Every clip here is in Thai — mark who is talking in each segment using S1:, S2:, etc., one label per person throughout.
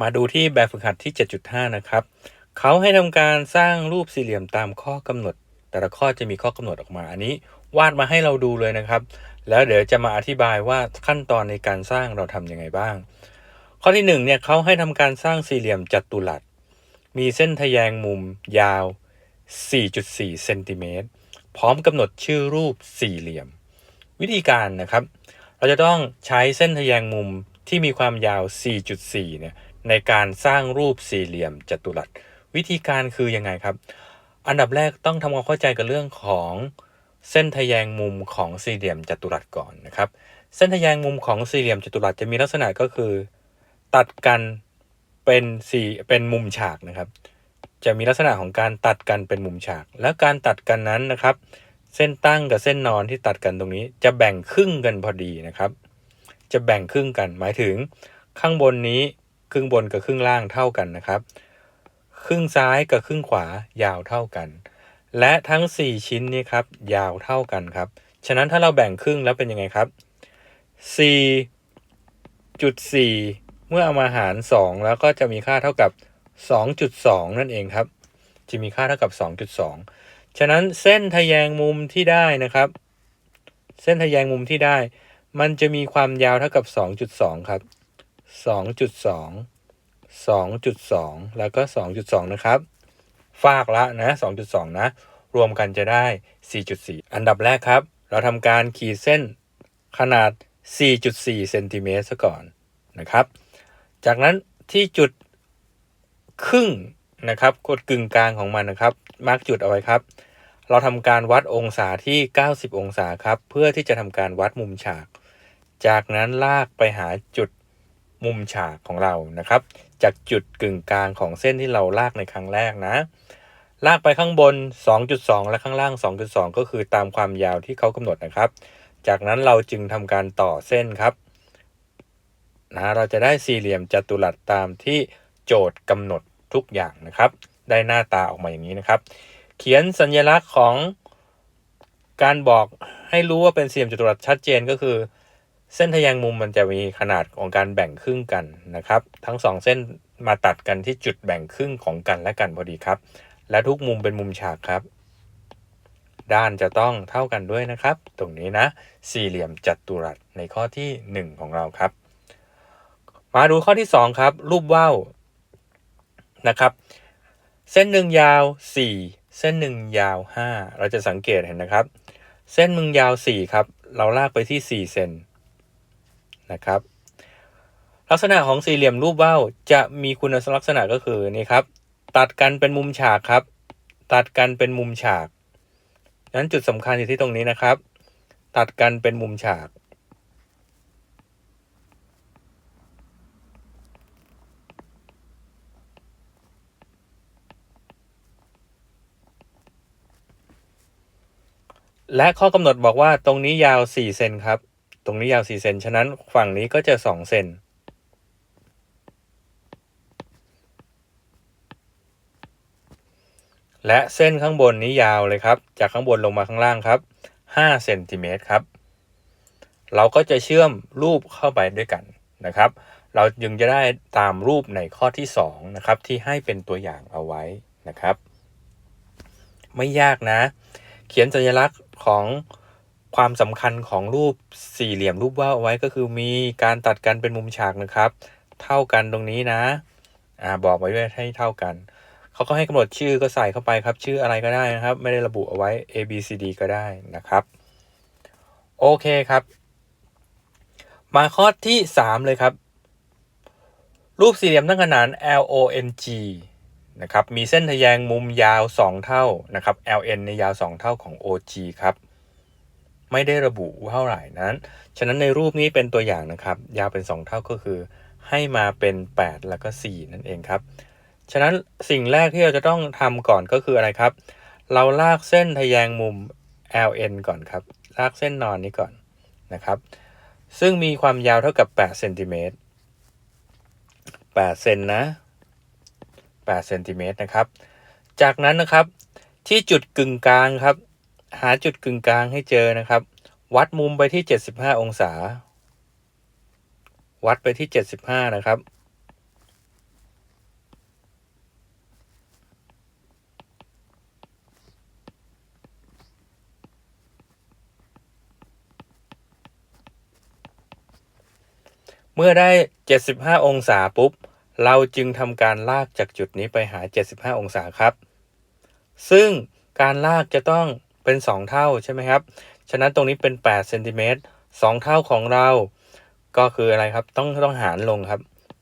S1: มาดูที่แบบฝึกหัดที่ 7.5 นะครับ เขาให้ทำการสร้างรูปสี่เหลี่ยมตามข้อกำหนด แต่ละข้อจะมีข้อกำหนดออกมา อันนี้วาดมาให้เราดูเลยนะครับ แล้วเดี๋ยวจะมาอธิบายว่าขั้นตอนในการสร้างเราทำยังไงบ้าง ข้อที่1เนี่ยเขาให้ทำการสร้างสี่เหลี่ยมจัตุรัส มีเส้นทะแยงมุมยาว 4.4 เซนติเมตร พร้อมกำหนดชื่อรูปสี่เหลี่ยม วิธีการนะครับ เราจะต้องใช้เส้นทะแยงมุมที่มีความยาว 4.4 เนี่ย ในการสร้างรูปสี่เหลี่ยมจัตุรัส วิธีการคือยังไงครับ อันดับแรกต้องทำความเข้าใจกับเรื่องของเส้นทแยงมุมของสี่เหลี่ยมจัตุรัสก่อนนะครับ เส้นทแยงมุมของสี่เหลี่ยมจัตุรัสจะมีลักษณะก็คือ ตัดกันเป็นสี่เป็นมุมฉากนะครับ จะมีลักษณะของการตัดกันเป็นมุมฉาก และการตัดกันนั้นนะครับ เส้นตั้งกับเส้นนอนที่ตัดกันตรงนี้ จะแบ่งครึ่งกันพอดีนะครับ จะแบ่งครึ่งกันหมายถึงข้างบนนี้ ครึ่งบนกับครึ่งล่างเท่ากันนะครับ ครึ่งซ้ายกับครึ่งขวายาวเท่ากัน และทั้ง 4 ชิ้นนี้ครับยาวเท่ากันครับ ฉะนั้นถ้าเราแบ่งครึ่งแล้วเป็นยังไงครับ 4.4 เมื่อเอามาหาร 2 แล้วก็จะมีค่าเท่ากับ 2.2 นั่นเองครับ จะมีค่าเท่ากับ 2.2 ฉะนั้นเส้นทะแยงมุมที่ได้นะครับ เส้นทะแยงมุมที่ได้ มันจะมีความยาวเท่ากับ 2.2 ครับ 2.2 2.2 แล้วก็ 2.2 นะครับฟากละนะ 2.2 นะ รวมกันจะได้ 4.4 อันดับแรกครับ เราทำการขีดเส้นขนาด 4.4 เซนติเมตรซะก่อนนะครับ จากนั้นที่จุดครึ่งนะครับกดกึ่งกลางของมันนะครับ มาร์กจุดเอาไว้ครับ เราทำการวัดองศาที่ 90 องศาครับ เพื่อที่จะทำการวัดมุมฉาก จากนั้นลากไปหาจุด มุมฉากของเรานะครับ จากจุดกึ่งกลางของเส้นที่เราลากในครั้งแรกนะ ลากไปข้างบน 2.2 และข้างล่าง 2.2 ก็คือตามความยาวที่เขากำหนดนะครับ จากนั้นเราจึงทำการต่อเส้นครับนะเราจะได้สี่เหลี่ยมจัตุรัสตามที่โจทย์กำหนดทุกอย่างนะครับ ได้หน้าตาออกมาอย่างนี้นะครับ เขียนสัญลักษณ์ของการบอกให้รู้ว่าเป็นสี่เหลี่ยมจัตุรัสชัดเจนก็คือ เส้นทะแยงมุมมันจะมีขนาดของการแบ่งครึ่งกันนะครับ ทั้งสองเส้นมาตัดกันที่จุดแบ่งครึ่งของกันและกันพอดีครับ และทุกมุมเป็นมุมฉากครับ ด้านจะต้องเท่ากันด้วยนะครับ ตรงนี้นะ สี่เหลี่ยมจัตุรัสในข้อที่ 1 ของเราครับ มาดูข้อที่ 2 ครับ รูปว่าวนะครับ เส้นหนึ่งยาว 4 เส้นหนึ่งยาว 5 เราจะสังเกตเห็นนะครับ เส้นมึงยาว 4 ครับ เราลากไปที่ 4 เซน นะครับ ลักษณะของสี่เหลี่ยมรูปว่าวจะมีคุณลักษณะก็คือนี่ครับ ตัดกันเป็นมุมฉากครับ ตัดกันเป็นมุมฉากนั้นจุดสำคัญอยู่ที่ตรงนี้นะครับ ตัดกันเป็นมุมฉาก และข้อกำหนดบอกว่าตรงนี้ยาว 4 เซนครับ ตรงนี้ยาว4เซนฉะนั้นฝั่งนี้ก็จะ2เซนและเส้นข้างบนนี้ยาวเลยครับ จากข้างบนลงมาข้างล่างครับ5เซนติเมตรครับ เราก็จะเชื่อมรูปเข้าไปด้วยกันนะครับ เราจึงจะได้ตามรูปในข้อที่2นะครับที่ให้เป็นตัวอย่างเอาไว้นะครับ ไม่ยากนะ เขียนสัญลักษณ์ของ ความสำคัญของรูปสี่เหลี่ยมรูปว่าวเอาไว้ก็คือมีการตัดกันเป็นมุมฉากนะครับ เท่ากันตรงนี้นะอ่าบอกไว้ด้วยให้เท่ากันเขาก็ให้กำหนดชื่อก็ใส่เข้าไปครับ ชื่ออะไรก็ได้นะครับ ไม่ได้ระบุเอาไว้ A B C D ก็ได้นะครับ โอเคครับ มาข้อที่3เลยครับ รูปสี่เหลี่ยมตั้งขนาน LONG นะครับ มีเส้นทะแยงมุมยาว 2 เท่านะครับ LN ในยาว 2 เท่าของ OG ครับ ไม่ได้ระบุเท่าไหร่นั้น ฉะนั้นในรูปนี้เป็นตัวอย่างนะครับ ยาวเป็น 2 เท่าก็คือ ให้มาเป็น 8 แล้วก็ 4 นั่นเองครับ ฉะนั้นสิ่งแรกที่เราจะต้องทำก่อนก็คืออะไรครับ เราลากเส้นทะแยงมุม LN ก่อนครับ ลากเส้นนอนนี้ก่อนนะครับ ซึ่งมีความยาวเท่ากับ8เซนติเมตร8เซนนะ8เซนติเมตรนะครับ จากนั้นนะครับที่จุดกึ่งกลางครับ หาจุดกึ่งกลางให้เจอนะครับ วัดมุมไปที่ 75 องศา วัดไปที่ 75 นะครับ เมื่อได้ 75 องศาปุ๊บ เราจึงทำการลากจากจุดนี้ไปหา 75 องศาครับ ซึ่งการลากจะต้อง เป็น 2 เท่าใช่ไหมครับ ฉะนั้นตรงนี้เป็น8เซนติเมตร2เท่าของเรา ก็คืออะไรครับ ต้องต้องหารลงครับ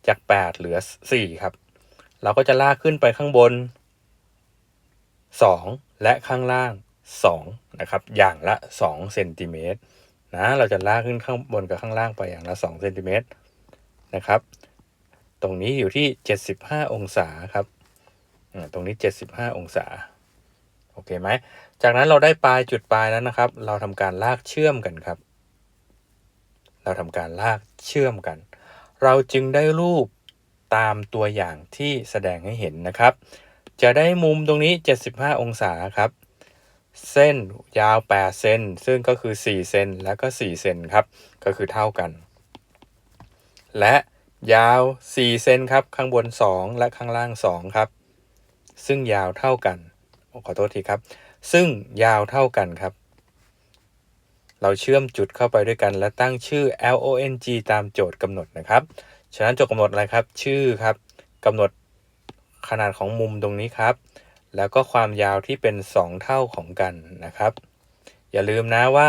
S1: จาก 8 เหลือ 4 ครับ เราก็จะลากขึ้นไปข้างบน 2 และข้างล่าง 2 นะครับ อย่างละ2เซนติเมตรนะ เราจะลากขึ้นข้างบนกับข้างล่างไปอย่างละ2เซนติเมตรนะครับ ตรงนี้อยู่ที่ 75 องศาครับ ตรงนี้ 75 องศา โอเคไหม จากนั้นเราได้ปลายจุดปลายแล้วนะครับ เราทำการลากเชื่อมกันครับ เราทำการลากเชื่อมกัน เราจึงได้รูปตามตัวอย่างที่แสดงให้เห็นนะครับ จะได้มุมตรงนี้ 75 องศาครับ เส้นยาว 8 เซนซึ่งก็คือ 4 เซนแล้วก็ 4 เซนครับ ก็คือเท่ากัน และยาว 4 เซนครับ ข้างบน 2 และข้างล่าง 2 ครับ ซึ่งยาวเท่ากัน ขอโทษทีครับ ซึ่งยาวเท่ากันครับ เราเชื่อมจุดเข้าไปด้วยกัน และตั้งชื่อ LONG ตามโจทย์กำหนดนะครับ ฉะนั้นโจทย์กำหนดอะไรครับ ชื่อครับกำหนดขนาดของมุมตรงนี้ครับ แล้วก็ความยาวที่เป็น 2 เท่าของกันนะครับ อย่าลืมนะว่า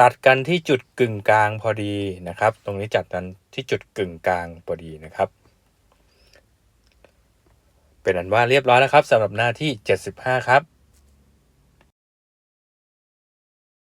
S1: ตัดกันที่จุดกึ่งกลางพอดีนะครับ ตรงนี้จัดกันที่จุดกึ่งกลางพอดีนะครับ เป็นอันว่าเรียบร้อยแล้วครับสำหรับหน้าที่ 75 ครับ